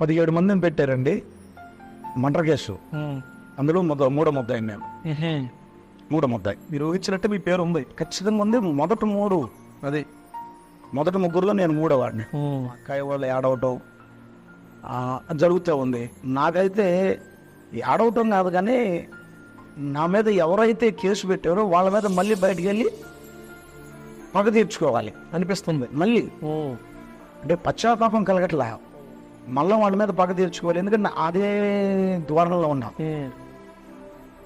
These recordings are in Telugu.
పదిహేడు మందిని పెట్టారండి మంటర్ కేసు. అందులో మొద మూడో ముద్దాయి నేను. మూడో ముద్దాయి. మీరు ఊహించినట్టు మీ పేరు ఉంది. ఖచ్చితంగా ఉంది. మొదటి మూడు. అది. మొదటి ముగ్గురులో నేను మూడో వాడిని అక్కాయి వాళ్ళు ఏడవటం ఆ, జరుగుతూ ఉంది. నాకైతే ఆడవటం కాదు కానీ నా మీద ఎవరైతే కేసు పెట్టారో వాళ్ళ మీద మళ్ళీ బయటికి వెళ్ళి పగ తీర్చుకోవాలి. అనిపిస్తుంది. మళ్ళీ. అంటే పశ్చాత్తాపం కలగట్లా. మళ్ళీ వాళ్ళ మీద పగ తీర్చుకోవాలి. ఎందుకంటే అదే ద్వారంలో ఉన్నాం.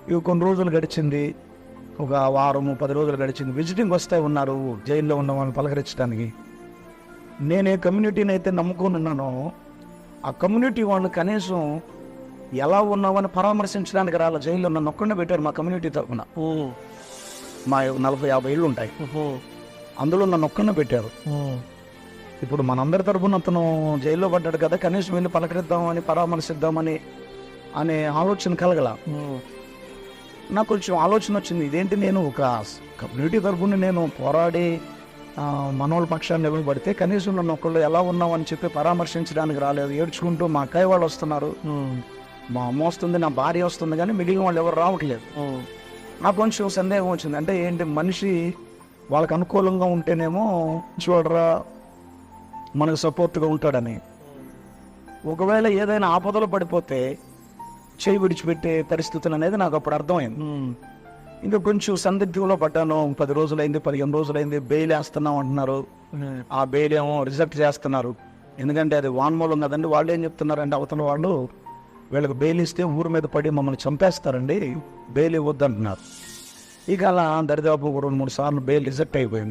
ఇవి కొన్ని రోజులు గడిచింది. ఒక వారం పది రోజులు గడిచింది. విజిటింగ్ వస్తే ఉన్నారు. జైల్లో ఉన్న వాళ్ళని పలకరించడానికి. నేను కమ్యూనిటీని అయితే నమ్ముకొని ఉన్నానో ఆ కమ్యూనిటీ వాళ్ళు కనీసం ఎలా ఉన్నామని పరామర్శించడానికి రాల. జైల్లో నన్ను ఒక్కడే పెట్టారు మా కమ్యూనిటీ తరఫున మా నలభై యాభై ఇళ్ళు ఉంటాయి. అందులో నన్ను ఒక్కడే పెట్టారు. ఇప్పుడు మనందరి తరపున అతను జైల్లో పడ్డాడు కదా కనీసం వెళ్ళి పలకరిద్దామని పరామర్శిద్దామని అనే ఆలోచన కలగల. నాకు కొంచెం ఆలోచన వచ్చింది. ఇదేంటి నేను ఒక కమ్యూనిటీ తరపున నేను పోరాడి మనోళ్ళ పక్షాన్ని నిలబడితే కనీసం నన్ను ఒకళ్ళు ఎలా ఉన్నామని చెప్పి పరామర్శించడానికి రాలేదు. ఏడ్చుకుంటూ మా అక్కయ్య వాళ్ళు వస్తున్నారు. మా అమ్మ వస్తుంది నా భార్య వస్తుంది కానీ మిగిలిన వాళ్ళు ఎవరు రావట్లేదు. నాకు కొంచెం సందేహం వచ్చింది. అంటే ఏంటి మనిషి వాళ్ళకి అనుకూలంగా ఉంటేనేమో చూడరా మనకు సపోర్ట్గా ఉంటాడని. ఒకవేళ ఏదైనా ఆపదలో పడిపోతే చేయి విడిచిపెట్టే పరిస్థితులు అనేది నాకు అప్పుడు అర్థమైంది. ఇంకా కొంచెం సందిగ్ధంలో పడ్డాను. పది రోజులైంది పదిహేను రోజులైంది బెయిల్ వేస్తున్నాం అంటున్నారు. ఆ బెయిల్ ఏమో రిజెక్ట్ చేస్తున్నారు. ఎందుకంటే అది వాన్మూలం కదండి. వాళ్ళు ఏం చెప్తున్నారంటే అవతల వాళ్ళు వీళ్ళకి బెయిల్ ఇస్తే ఊరి మీద పడి మమ్మల్ని చంపేస్తారండి. బెయిల్ ఇవ్వద్దు అంటున్నారు ఇక అలా దరిదాపు ఒక రెండు మూడు సార్లు బెయిల్ రిజెక్ట్ అయిపోయింది.